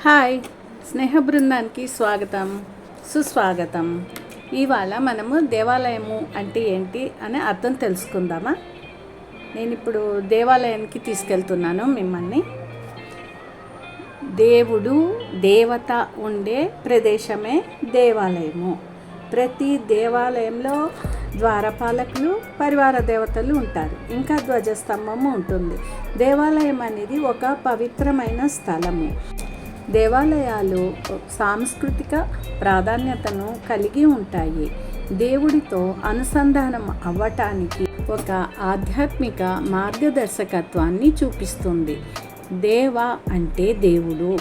Hi స్నేహ బృందానికి స్వాగతం సుస్వాగతం. ఇవాళ మనము దేవాలయము అంటే ఏంటి అనే అర్థం తెలుసుకుందామా? నేను ఇప్పుడు దేవాలయానికి తీసుకెళ్తున్నాను మిమ్మల్ని. దేవుడు దేవత ఉండే ప్రదేశమే దేవాలయము. ప్రతి దేవాలయంలో ద్వారపాలకులు పరివార దేవతలు ఉంటారు. ఇంకా ధ్వజస్తంభము ఉంటుంది. దేవాలయం అనేది ఒక పవిత్రమైన స్థలము. దేవాలయాలు సాంస్కృతిక ప్రాధాన్యతను కలిగి ఉంటాయి. దేవుడితో అనుసంధానం అవ్వటానికి ఒక ఆధ్యాత్మిక మార్గదర్శకత్వాన్ని చూపిస్తుంది. దేవ అంటే దేవుడు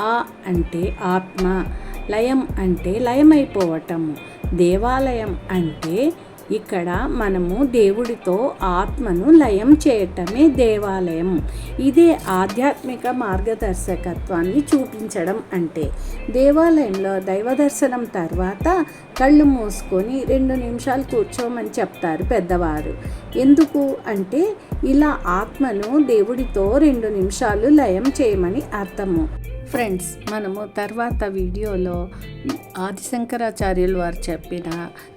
ఆ అంటే ఆత్మ లయం అంటే లయమైపోవటము దేవాలయం అంటే ఇక్కడ మనము దేవుడితో ఆత్మను లయం చేయటమే దేవాలయం. ఇదే ఆధ్యాత్మిక మార్గదర్శకత్వాన్ని చూపించడం అంటే. దేవాలయంలో దైవ దర్శనం తర్వాత కళ్ళు మూసుకొని రెండు నిమిషాలు కూర్చోమని చెప్తారు పెద్దవారు. ఎందుకు అంటే ఇలా ఆత్మను దేవుడితో రెండు నిమిషాలు లయం చేయమని అర్థము. ఫ్రెండ్స్ మనము తర్వాత వీడియోలో ఆదిశంకరాచార్యులు వారు చెప్పిన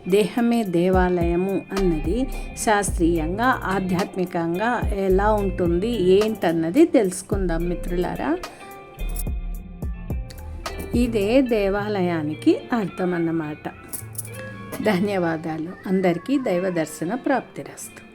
దేహమే దేవాలయము అన్నది శాస్త్రీయంగా ఆధ్యాత్మికంగా ఎలా ఉంటుంది ఏంటన్నది తెలుసుకుందాం మిత్రులారా. ఇదే దేవాలయానికి అర్థం అన్నమాట ధన్యవాదాలు. అందరికీ దైవ దర్శన ప్రాప్తిరస్తు